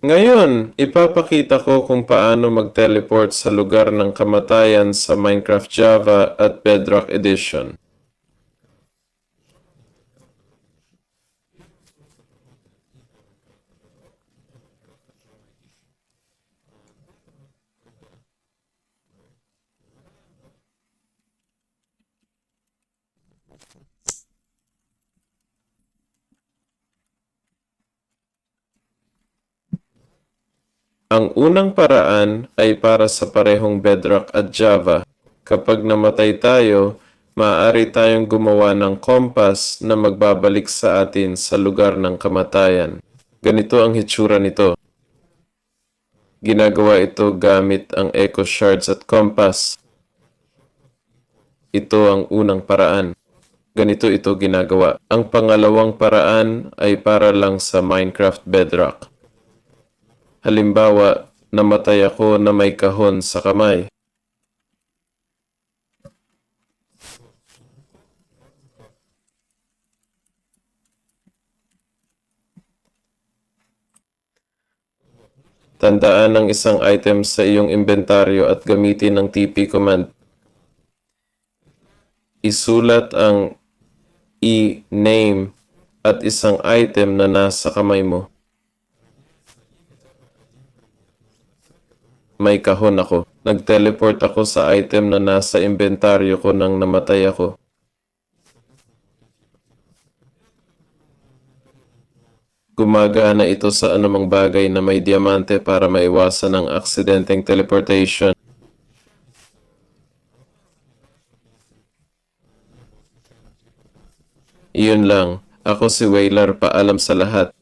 Ngayon, ipapakita ko kung paano mag-teleport sa lugar ng kamatayan sa Minecraft Java at Bedrock Edition. Ang unang paraan ay para sa parehong Bedrock at Java. Kapag namatay tayo, maaari tayong gumawa ng compass na magbabalik sa atin sa lugar ng kamatayan. Ganito ang hitsura nito. Ginagawa ito gamit ang Echo Shards at Compass. Ito ang unang paraan. Ganito ito ginagawa. Ang pangalawang paraan ay para lang sa Minecraft Bedrock. Halimbawa, namatay ako na may kahon sa kamay. Tandaan ang isang item sa iyong inventaryo at gamitin ang TP command. Isulat ang e-name at isang item na nasa kamay mo. May kahon ako. Nag-teleport ako sa item na nasa inventaryo ko nang namatay ako. Gumagana ito sa anumang bagay na may diamante para maiwasan ang aksidenteng teleportation. Iyon lang. Ako si Whaler paalam sa lahat.